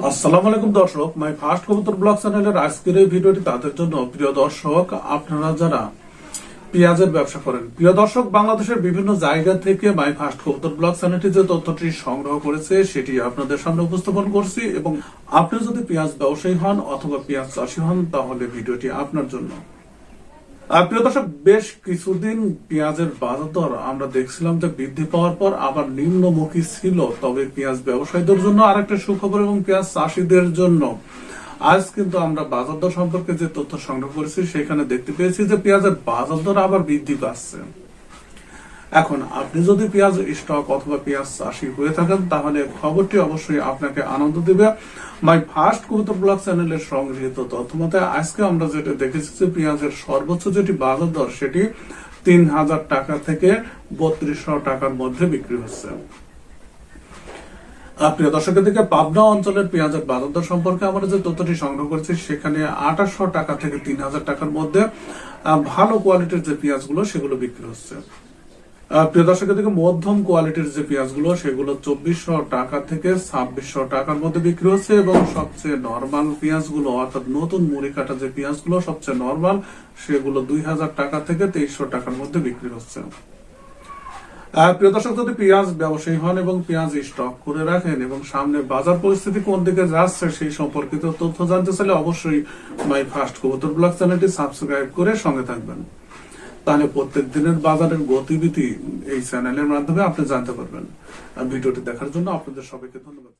আসসালামু আলাইকুম দর্শক মাই ফার্স্ট কবুতর ব্লগ চ্যানেলের আজকের এই ভিডিওটি তাদের জন্য প্রিয় দর্শক, আপনারা যারা পেঁয়াজের ব্যবসা করেন, প্রিয় দর্শক, বাংলাদেশের বিভিন্ন জায়গা থেকে মাই ফার্স্ট কবুতর ব্লগ চ্যানেলটি যে তথ্যটি সংগ্রহ করেছে, সেটি আপনাদের সামনে উপস্থাপন করছি এবং আপনি যদি পেঁয়াজ ব্যবসায়ী হন অথবা পেঁয়াজ চাষী হন, তাহলে ভিডিওটি আপনার জন্য। প্রিয় দর্শক, বেশ কিছুদিন পেঁয়াজের বাজার দর আমরা দেখছিলাম যে বৃদ্ধি পাওয়ার পর আবার নিম্নমুখী ছিল। তবে পেঁয়াজ ব্যবসায়ীদের জন্য সুখবর এবং পেঁয়াজ চাষীদের জন্য। আজ কিন্তু আমরা বাজার দর সম্পর্কে যে তথ্য সংগ্রহ করেছি, সেখানে দেখতে পেয়েছি যে পেঁয়াজের বাজার দর আবার বৃদ্ধি পাচ্ছে। এখন আপনি যদি পেঁয়াজ স্টক অথবা পেঁয়াজ চাষি হয়ে থাকেন, তাহলে খবরটি অবশ্যই আপনাকে আনন্দ দিবে। মাই ফার্স্ট কবুতর ব্লগ চ্যানেলের সংগৃহীত তথ্য মতে আজকে আমরা যেটা দেখেছি পেঁয়াজের সর্বোচ্চ যেটি বাজার দর, সেটি তিন হাজার টাকা থেকে বত্রিশশো টাকার মধ্যে বিক্রি হচ্ছে। প্রিয় দর্শকের দিকে পাবনা অঞ্চলের পেঁয়াজের বাজার দর সম্পর্কে আমরা যে তথ্যটি সংগ্রহ করেছি, সেখানে আঠাশশো টাকা থেকে তিন হাজার টাকার মধ্যে ভালো কোয়ালিটির যে পেঁয়াজগুলো, সেগুলো বিক্রি হচ্ছে। প্রিয় দর্শকের দিকে মধ্যম কোয়ালিটির যে পেঁয়াজগুলো, সেগুলো চব্বিশশো টাকা থেকে ছাব্বিশশো টাকার মধ্যে বিক্রি হচ্ছে এবং সবচেয়ে নর্মাল পেঁয়াজগুলো, অর্থাৎ নতুন মুড়ি কাটা যে পেঁয়াজগুলো, সবচেয়ে নর্মাল সেগুলো দুই হাজার টাকা থেকে তেইশশো টাকার মধ্যে বিক্রি হচ্ছে। প্রিয় দর্শক, যদি পেঁয়াজ ব্যবসায়ী হন এবং পেঁয়াজ স্টক করে রাখেন এবং সামনে বাজার পরিস্থিতি কোন দিকে যাচ্ছে সেই সম্পর্কিত তথ্য জানতে চাইলে অবশ্যই মাই ফার্স্ট কবুতর ব্লগ চ্যানেলটি সাবস্ক্রাইব করে সঙ্গে থাকবেন। তাহলে প্রত্যেক দিনের বাজারের গতিবিধি এই চ্যানেলের মাধ্যমে আপনি জানতে পারবেন। ভিডিওটি দেখার জন্য আপনাদের সবাইকে ধন্যবাদ।